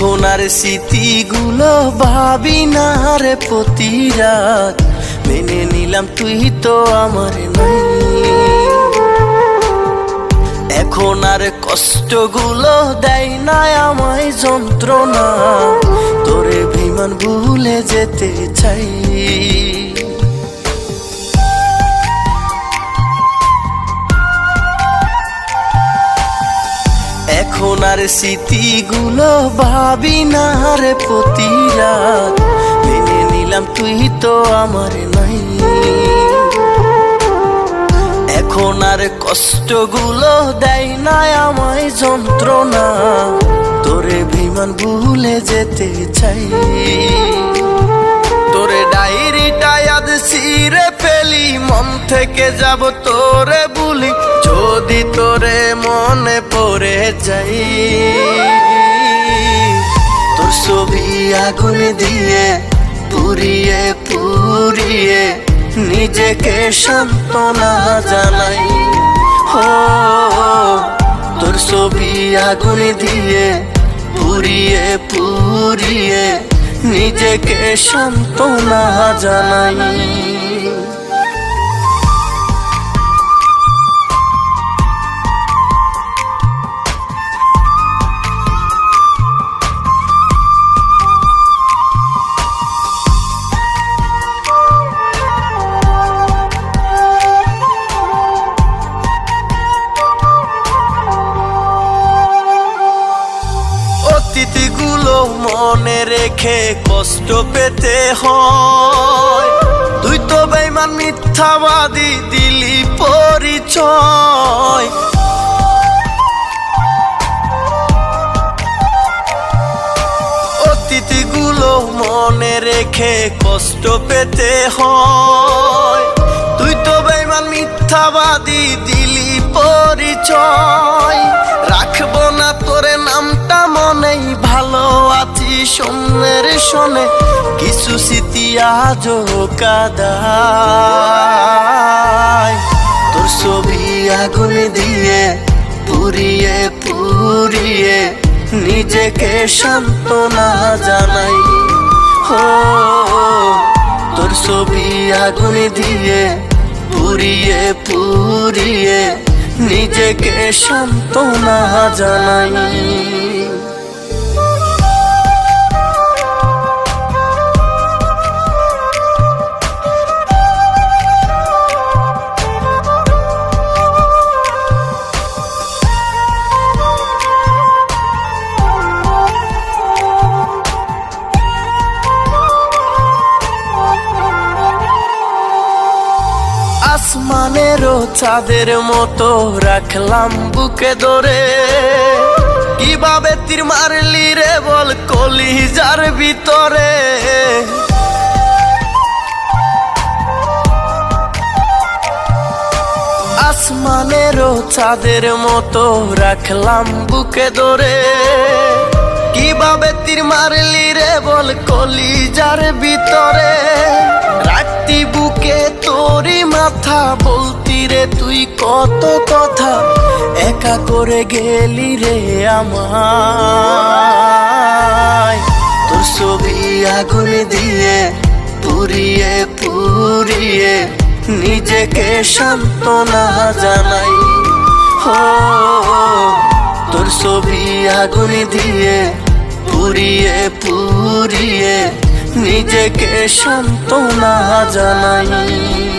এখন আর স্মৃতিগুলো ভাবি না রে প্রতি রাত মেনে নিলাম তুই তো আমার নাই। এখন আর কষ্টগুলো দেয় না আমায় যন্ত্রণা। তোরে বিমান ভুলে যেতে চাই। স্মৃতিগুলো ভাবি না রে প্রতি রাত মেনে নিলাম তুই তো আমার নাই। এখন আর কষ্টগুলো দেয় না আমায় যন্ত্রণা। তোরে বিমান ভুলে যেতে চাই। তোরে ডায়েরিটা ইয়াদ সিরে ফেলি, মন থেকে যাব তোরে বলি। যদি তোরে মনে পড়ে যাই। তোর ছবি আগুন দিয়ে পুড়িয়ে পুড়িয়ে নিজেকে সান্ত্বনা জানাই। হো, তোর ছবি আগুন দিয়ে পুড়িয়ে পুড়িয়ে নিজেকে সান্ত্বনা জানাই। মনে রেখে কষ্ট পেতে হয়। তুই তো বেমান মিথ্যাবাদী, দিলি পরিচয়। অতীতগুলো মনে রেখে কষ্ট পেতে হয়। তুই তো বেমান মিথ্যাবাদী, দিলি পরিচয়। শোনে, কিছু স্মৃতি আজও কাদায়। তোর ছবি আগুন দিয়ে পুড়িয়ে পুড়িয়ে নিজেকে সান্ত্বনা জানাই। হো, তোর ছবি আগুন দিয়ে পুড়িয়ে পুড়িয়ে নিজেকে সান্ত্বনা জানাই। আসমানেরও চাঁদের মতো রাখলাম বুকে ধরে। কীভাবে তীর মারলি রে বল কলিজার ভিতরে? আসমানেরও চাঁদের মতো রাখলাম বুকে ধরে। কীভাবে তীর মারলি রে বল কলিজার ভিতরে। রাখতি বুকে তোরই মাথা, বলতি রে তুই কত কথা, একা করে গেলি রে আমায়। তোর ছবি আগুন দিয়ে পুরিয়ে পুড়িয়ে নিজেকে সান্ত্বনা জানাই। হো তোর ছবি আগুন দিয়ে পুড়িয়ে পুরিয়ে নিজেকে সান্ত্বনা জানাই।